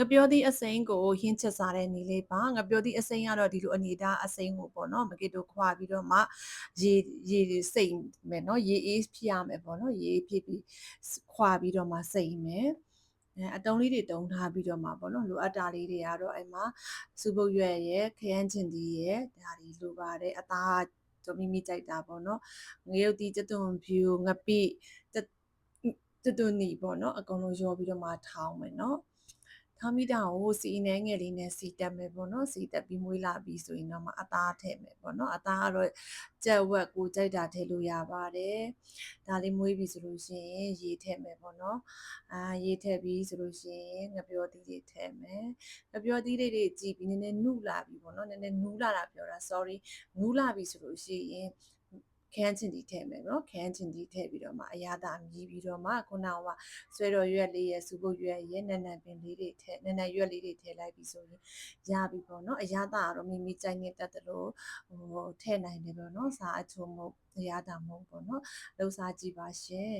ငပြောသည့်အစိမ်းကိုဟင်းချက်စားတဲ့နီလေးပါငပြောသည့်အစိမ်းကတော့ဒီလိုအနေထားအစိမ်းကိုပေါ့နော်မကေတို့ခွာပြီးတော့မှရေရေစိတ်မယ်နော်ရေအေးဖြစ်ရမယ်ပေါ့နော်ရေအေးဖြစ်ပြီးခွာပြီးတော့မှစိတ်မယ်အဲအတုံးလေးတွေတုံးထားပြီးတော့မှပေါ့နော်လိုအပ်တာလေးတွေကတော့အဲ့မှာစူပုတ်ရွက်ရဲ့ခရမ်းချင်တီရဲ့ဒါတွေလိုပါတယ်အသားတော့မိမိကြိုက်တာပေါ့နော်ငရုတ်တီကျသွန်ဖြူငပိတွတွနီပေါ့နော်အကုန်လုံးရောပြီးတော့မှထောင်းမယ်နော် ထောင်းမိတာကိုစီနှဲငယ်လေးနဲ့စီတက်မယ်ပေါ့နော်စီတက်ပြီးမွေးလာပြီးဆိုရင်တော့မှအသားထည့်မယ်ပေါ့နော်အသားကတော့ကြက်ဝက်ကိုကြိုက်တာထည့်လို့ရပါတယ်ဒါလေးမွေးပြီဆိုလို့ရှိရင်ရေထည့်မယ်ပေါ့နော်အာရေထည့်ပြီးဆိုလို့ရှိရင်ငပြောသီးတွေထည့်မယ်ငပြောသီးလေးတွေကြည်ပြီးနည်းနည်းနုလာပြီပေါ့နော်နည်းနည်းနူးလာတာပြောတာ sorry နူးလာပြီဆိုလို့ရှိရင် ခန်းချင်တီထည့်မယ်နော်ခန်းချင်တီထည့်ပြီးတော့မှအရသာမြည်ပြီးတော့မှခုနကဆွဲတော်ရွက်လေးရဲ့စူပုတ်ရွက်ရဲ့နက်နက်ပင်လေးတွေထည့်နက်နက်ရွက်လေးတွေထည့်လိုက်ပြီးဆိုရင်ရပြီပေါ့နော်အရသာကတော့မိမိကြိုက်နေတတ်တယ်လို့ဟိုထည့်နိုင်တယ်ပေါ့နော်စားအချုံမဟုတ်အရသာမဟုတ်ပေါ့နော်လှူစားကြည့်ပါရှင်